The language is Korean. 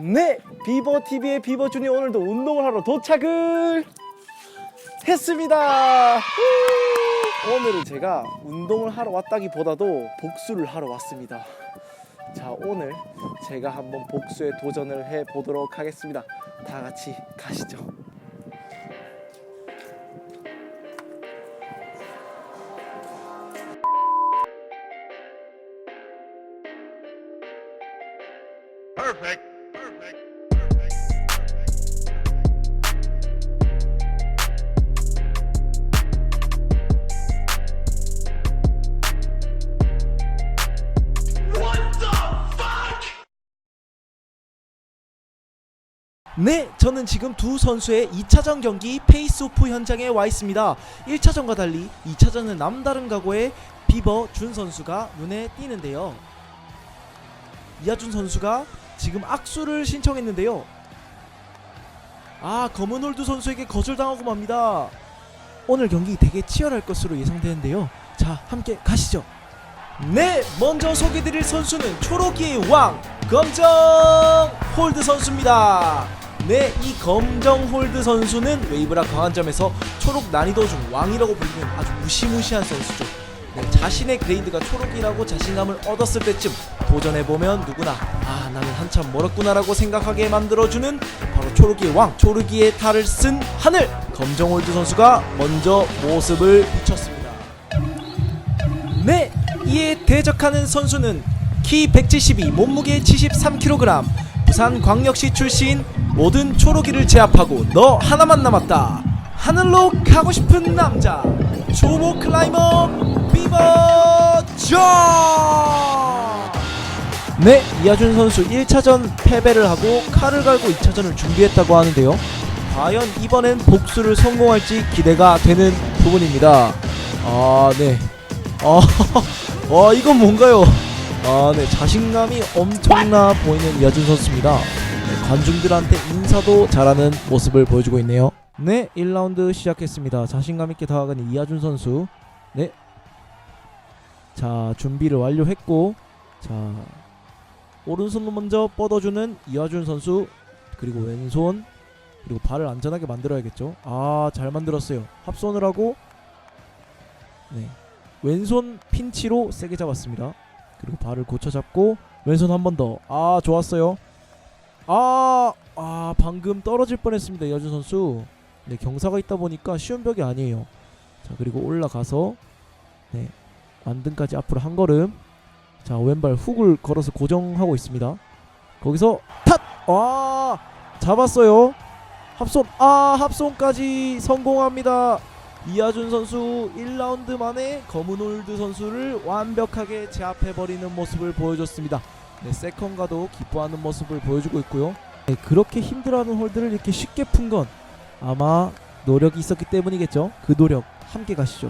네, 비버TV의 비버준이 오늘도 운동을 하러 도착을 했습니다. 후! 오늘은 제가 운동을 하러 왔다기보다도 복수를 하러 왔습니다. 자, 오늘 제가 한번 복수에 도전을 해 보도록 하겠습니다. 다 같이 가시죠. Perfect. 네, 저는 지금 두 선수의 2차전 경기 페이스오프 현장에 와 있습니다. 1차전과 달리 2차전은 남다른 각오의 비버 준 선수가 눈에 띄는데요. 이하준 선수가 지금 악수를 신청했는데요. 아, 검은 홀드 선수에게 거절당하고 맙니다. 오늘 경기 되게 치열할 것으로 예상되는데요. 자, 함께 가시죠. 네, 먼저 소개드릴 선수는 초록이의 왕 검정 홀드 선수입니다. 네, 이 검정 홀드 선수는 웨이브라 강한 점에서 초록 난이도 중 왕이라고 불리는 아주 무시무시한 선수죠. 네, 자신의 그레이드가 초록이라고 자신감을 얻었을 때쯤 도전해보면 누구나 아 나는 한참 멀었구나라고 생각하게 만들어주는 바로 초록이의 왕 초록이의 탈을 쓴 하늘 검정 홀드 선수가 먼저 모습을 비췄습니다. 네, 이에 대적하는 선수는 키 172, 몸무게 73kg, 부산광역시 출신 모든 초록이를 제압하고 너 하나만 남았다. 하늘로 가고 싶은 남자, 초보 클라이머 비버 전. 네, 이하준 선수 1차전 패배를 하고 칼을 갈고 2차전을 준비했다고 하는데요. 과연 이번엔 복수를 성공할지 기대가 되는 부분입니다. 아, 네. 아, 와 이건 뭔가요? 아, 네 자신감이 엄청나 보이는 이하준 선수입니다. 네, 관중들한테 인사도 잘하는 모습을 보여주고 있네요. 네, 1라운드 시작했습니다. 자신감 있게 다가가는 이하준 선수. 네. 자, 준비를 완료했고, 자 오른손으로 먼저 뻗어주는 이하준 선수, 그리고 왼손, 그리고 발을 안전하게 만들어야겠죠. 아, 잘 만들었어요. 합손을 하고, 네. 왼손 핀치로 세게 잡았습니다. 그리고 발을 고쳐 잡고 왼손 한 번 더. 아 좋았어요. 아, 아 방금 떨어질 뻔했습니다. 여준 선수. 네 경사가 있다 보니까 쉬운 벽이 아니에요. 자 그리고 올라가서 네 완등까지 앞으로 한 걸음. 자 왼발 훅을 걸어서 고정하고 있습니다. 거기서 탓. 아 잡았어요. 합손. 아 합손까지 성공합니다. 이하준 선수 1라운드 만에 검은홀드 선수를 완벽하게 제압해버리는 모습을 보여줬습니다. 네, 세컨가도 기뻐하는 모습을 보여주고 있고요. 네, 그렇게 힘들어하는 홀드를 이렇게 쉽게 푼 건 아마 노력이 있었기 때문이겠죠. 그 노력 함께 가시죠.